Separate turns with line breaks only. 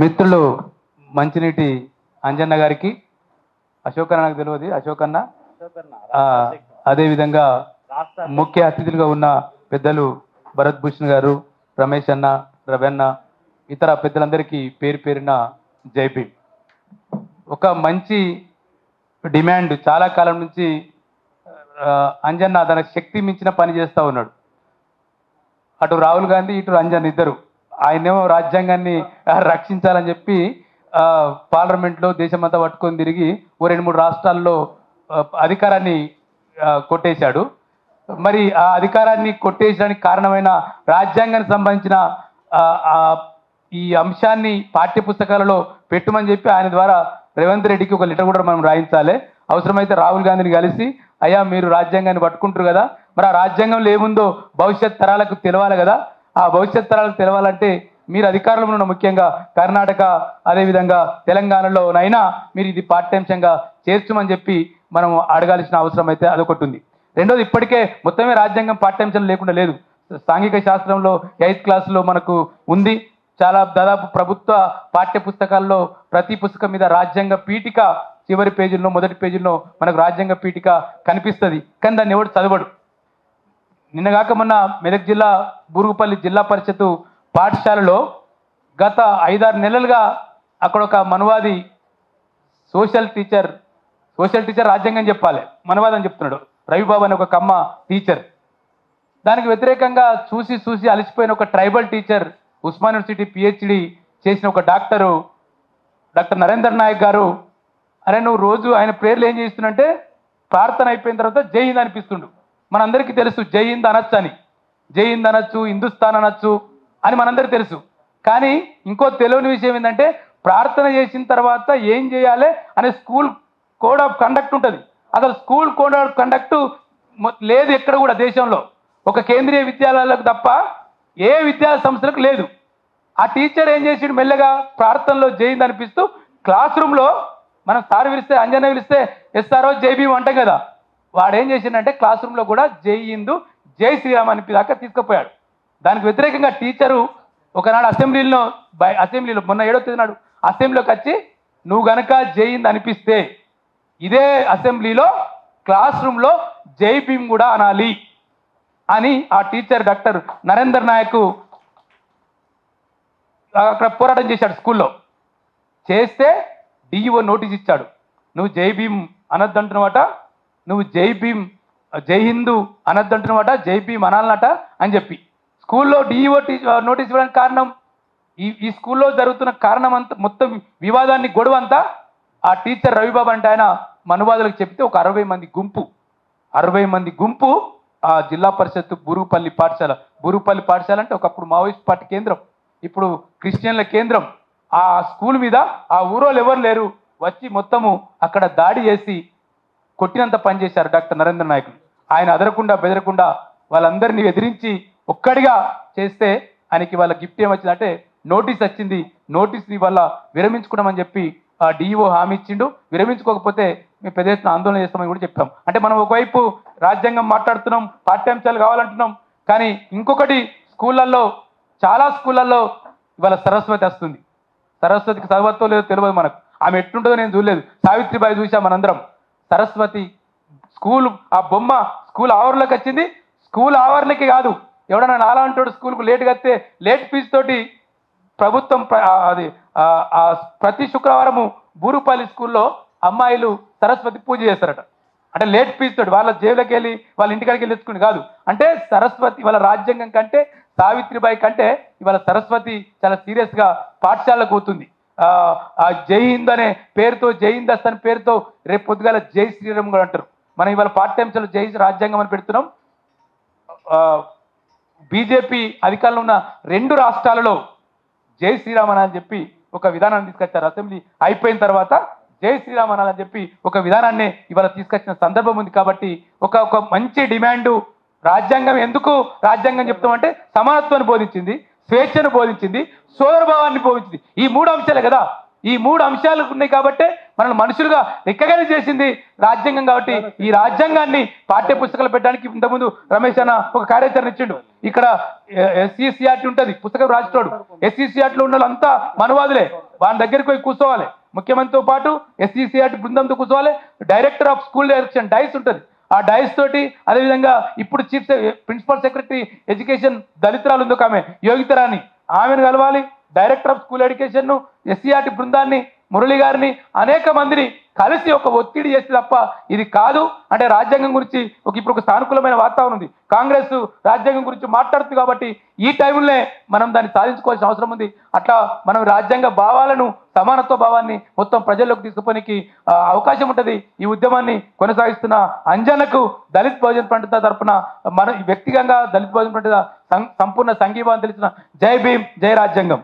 మిత్రులు మంచినీటి అంజన్న గారికి అశోక్ అన్న నాకు తెలియదు అశోక్ అన్న అదేవిధంగా ముఖ్య అతిథులుగా ఉన్న పెద్దలు భరత్ భూషణ్ గారు రమేష్ అన్న రవన్న ఇతర పెద్దలందరికీ పేరు పేరున జై భీమ్. ఒక మంచి డిమాండ్ చాలా కాలం నుంచి అంజన్న తన శక్తి మించిన పని చేస్తూ ఉన్నాడు. అటు రాహుల్ గాంధీ ఇటు రంజన్ ఇద్దరు. ఆయనేమో రాజ్యాంగాన్ని రక్షించాలని చెప్పి పార్లమెంట్లో దేశమంతా పట్టుకొని తిరిగి ఓ రెండు మూడు రాష్ట్రాల్లో అధికారాన్ని కొట్టేశాడు. మరి ఆ అధికారాన్ని కొట్టేయడానికి కారణమైన రాజ్యాంగానికి సంబంధించిన ఈ అంశాన్ని పాఠ్య పుస్తకాలలో పెట్టుమని చెప్పి ఆయన ద్వారా రేవంత్ రెడ్డికి ఒక లెటర్ కూడా మనం రాయించాలి. అవసరమైతే రాహుల్ గాంధీని కలిసి అయ్యా మీరు రాజ్యాంగాన్ని పట్టుకుంటారు కదా మరి ఆ రాజ్యాంగంలో ఏముందో భవిష్యత్ తరాలకు తెలవాలి కదా ఆ భవిష్యత్ తరాలకు తెలవాలంటే మీరు అధికారంలో ఉన్న ముఖ్యంగా కర్ణాటక అదేవిధంగా తెలంగాణలోనైనా మీరు ఇది పాఠ్యాంశంగా చేర్చమని చెప్పి మనం అడగాల్సిన అవసరం అయితే అదొకటి ఉంది. రెండోది ఇప్పటికే మొత్తమే రాజ్యాంగం పాఠ్యాంశం లేకుండా లేదు. సాంఘిక శాస్త్రంలో ఎయిత్ క్లాస్లో మనకు ఉంది. చాలా దాదాపు ప్రభుత్వ పాఠ్య పుస్తకాల్లో ప్రతి పుస్తకం మీద రాజ్యాంగ పీఠిక చివరి పేజీల్లో మొదటి పేజీల్లో మనకు రాజ్యాంగ పీఠిక కనిపిస్తుంది. కానీ దాన్ని ఎవడు చదవడు. నిన్నగాక మొన్న మెదక్ జిల్లా బూరుగుపల్లి జిల్లా పరిషత్తు పాఠశాలలో గత ఐదారు నెలలుగా అక్కడ ఒక మనవాది సోషల్ టీచర్ సోషల్ టీచర్ రాజ్యాంగం చెప్పాలి మనవాది అని చెప్తున్నాడు. రవిబాబు అనే ఒక కమ్మ టీచర్. దానికి వ్యతిరేకంగా చూసి చూసి అలసిపోయిన ఒక tribal teacher Osman university PhD చేసిన ఒక డాక్టరు డాక్టర్ నరేందర్ నాయక్ గారు అరే నువ్వు రోజు ఆయన ప్రేర్లు ఏం చేస్తున్నంటే ప్రార్థన అయిపోయిన తర్వాత జై హింద్ అనిపిస్తుండు. మనందరికీ తెలుసు జై హింద్ అనొచ్చు అని. జై హింద్ అనొచ్చు హిందుస్థాన్ అనొచ్చు అని మనందరికీ తెలుసు. కానీ ఇంకో తెలియని విషయం ఏంటంటే ప్రార్థన చేసిన తర్వాత ఏం చేయాలి అనే స్కూల్ కోడ్ ఆఫ్ కండక్ట్ ఉంటుంది. అసలు స్కూల్ కోడ్ ఆఫ్ కండక్ట్ లేదు ఎక్కడ కూడా దేశంలో. ఒక కేంద్రీయ విద్యాలయాలకు తప్ప ఏ విద్యా సంస్థలకు లేదు. ఆ టీచర్ ఏం చేసిండు మెల్లగా ప్రార్థనలో జైంది అనిపిస్తూ క్లాస్ రూమ్లో మనం సార్ పిలిస్తే అంజన పిలిస్తే ఎస్ఆర్ఓ జేబీ అంటాం కదా. వాడు ఏం చేసిండంటే క్లాస్ రూమ్లో కూడా జై హిందూ జై శ్రీరామ్ అని దాకా తీసుకుపోయాడు. దానికి వ్యతిరేకంగా టీచరు ఒకనాడు అసెంబ్లీలో బై అసెంబ్లీలో మొన్న ఏడో తేదీ నాడు అసెంబ్లీలోకి వచ్చి నువ్వు గనక జై హింద్ అనిపిస్తే ఇదే అసెంబ్లీలో క్లాస్ రూమ్లో జై భీమ్ కూడా అనాలి అని ఆ టీచర్ డాక్టర్ నరేందర్ నాయక్ అక్కడ పోరాటం చేశాడు స్కూల్లో. చేస్తే డిఈఓ నోటీస్ ఇచ్చాడు. నువ్వు జై భీమ్ అనొద్దంటున్నవాట నువ్వు జై భీమ్ జై హిందూ అనొద్దంటున్నవాట జై భీమ్ అనాలనట అని చెప్పి. స్కూల్లో డిఈఓ నోటీస్ ఇవ్వడానికి కారణం? ఈ ఈ స్కూల్లో జరుగుతున్న కారణం అంతా మొత్తం వివాదాన్ని గొడవ అంతా ఆ టీచర్ రవిబాబు అంటే ఆయన మనువాదులకు చెప్తే ఒక అరవై మంది గుంపు. అరవై మంది గుంపు ఆ జిల్లా పరిషత్ బురుగుపల్లి పాఠశాల. బురుగుపల్లి పాఠశాల అంటే ఒకప్పుడు మావోయిస్ట్ పార్టీ కేంద్రం ఇప్పుడు క్రిస్టియన్ల కేంద్రం. ఆ స్కూల్ మీద ఆ ఊరోళ్ళు ఎవరు లేరు? వచ్చి మొత్తము అక్కడ దాడి చేసి కొట్టినంత పని చేశారు డాక్టర్ నరేంద్ర నాయకులు ఆయన అదరకుండా బెదరకుండా వాళ్ళందరినీ ఎదిరించి ఒక్కడిగా చేస్తే ఆయనకి వాళ్ళ గిఫ్ట్ ఏమొచ్చిందంటే నోటీస్ వచ్చింది. నోటీస్ వల్ల విరమించుకున్నామని చెప్పి ఆ డిఈఓ హామీ ఇచ్చిండు. విరమించుకోకపోతే మేము పెద్ద ఎత్తున ఆందోళన చేస్తామని కూడా చెప్పాం. అంటే మనం ఒకవైపు రాజ్యాంగం మాట్లాడుతున్నాం పాఠ్యాంశాలు కావాలంటున్నాం కానీ ఇంకొకటి స్కూళ్ళల్లో చాలా స్కూళ్ళల్లో ఇవాళ సరస్వతి వస్తుంది. సరస్వతికి చదవతో లేదో తెలియదు మనకు. ఆమె ఎట్లుంటుందో నేను చూడలేదు. సావిత్రిబాయి చూసాం మనందరం. సరస్వతి స్కూల్ ఆ బొమ్మ స్కూల్ ఆవరణలోకి వచ్చింది. స్కూల్ ఆవరణకి కాదు ఎవడన్నా నాలా అంటాడు స్కూల్కు లేట్గా వస్తే లేట్ ఫీజు తోటి ప్రభుత్వం అది ప్రతి శుక్రవారము బూరుపల్లి స్కూల్లో అమ్మాయిలు సరస్వతి పూజ చేస్తారట. అంటే లేట్ ఫీజు తోటి వాళ్ళ జేబులోకి వెళ్ళి వాళ్ళ ఇంటికాడికి వెళ్ళి తెచ్చుకుని కాదు. అంటే సరస్వతి వాళ్ళ రాజ్యాంగం కంటే సావిత్రిబాయి కంటే ఇవాళ సరస్వతి చాలా సీరియస్గా పాఠశాలకు పోతుంది జై హింద్ అనే పేరుతో జై హింద్ అనే పేరుతో రేపు పొద్దుగాల జై శ్రీరామ్ కూడా అంటారు. మనం ఇవాళ పాఠ్యాంశాలు జై రాజ్యాంగం అని పెడుతున్నాం. బీజేపీ అధికారంలో ఉన్న రెండు రాష్ట్రాలలో జై శ్రీరామ్ అని చెప్పి ఒక విధానాన్ని తీసుకొచ్చారు. అసెంబ్లీ అయిపోయిన తర్వాత జై శ్రీరామ్ అనాలని చెప్పి ఒక విధానాన్ని ఇవాళ తీసుకొచ్చిన సందర్భం ఉంది కాబట్టి ఒక ఒక మంచి డిమాండు రాజ్యాంగం ఎందుకు రాజ్యాంగం చెప్తామంటే సమానత్వాన్ని బోధించింది. స్వేచ్ఛను బోధించింది సోదరభావాన్ని బోధించింది. ఈ మూడు అంశాలే కదా? ఈ మూడు అంశాలు ఉన్నాయి కాబట్టి మనల్ని మనుషులుగా రెక్కగానే చేసింది రాజ్యాంగం కాబట్టి ఈ రాజ్యాంగాన్ని పాఠ్య పుస్తకాలు పెట్టడానికి ఇంతకుముందు రమేష్ అన్న ఒక కార్యాచరణ ఇచ్చిండు. ఇక్కడ ఎస్సీసీఆర్టీ ఉంటుంది పుస్తకం రాసేటోడు ఎస్సీసీఆర్టీలో ఉన్న వాళ్ళంతా మనవాదులే. వాళ్ళ దగ్గరికి పోయి కూర్చోవాలి. ముఖ్యమంత్రితో పాటు ఎస్సీసీఆర్టీ బృందంతో కూర్చోవాలి. డైరెక్టర్ ఆఫ్ స్కూల్ డైరెక్షన్ డైస్ ఉంటుంది. ఆ డైస్ తోటి అదేవిధంగా ఇప్పుడు చీఫ్ ప్రిన్సిపల్ సెక్రటరీ ఎడ్యుకేషన్ దళితురాలు ఎందుకు ఆమె యోగితరాని ఆమెను కలవాలి డైరెక్టర్ ఆఫ్ స్కూల్ ఎడ్యుకేషన్ను ఎస్సీఆర్టీ బృందాన్ని మురళి గారిని అనేక మందిని కలిసి ఒక ఒత్తిడి చేస్తే తప్ప ఇది కాదు. అంటే రాజ్యాంగం గురించి ఒక ఇప్పుడు ఒక సానుకూలమైన వాతావరణం ఉంది. కాంగ్రెస్ రాజ్యాంగం గురించి మాట్లాడుతుంది కాబట్టి ఈ టైంలోనే మనం దాన్ని సాధించుకోవాల్సిన అవసరం ఉంది. అట్లా మనం రాజ్యాంగ భావాలను సమానత్వ భావాన్ని మొత్తం ప్రజల్లోకి తీసుకుపోనికి అవకాశం ఉంటుంది. ఈ ఉద్యమాన్ని కొనసాగిస్తున్న అంజనకు దళిత్ భోజన పండిత తరపున మన వ్యక్తిగతంగా దళిత్ భోజన పండిత సంపూర్ణ సంఘీభావం తెలిసిన జై భీమ్ జై రాజ్యాంగం.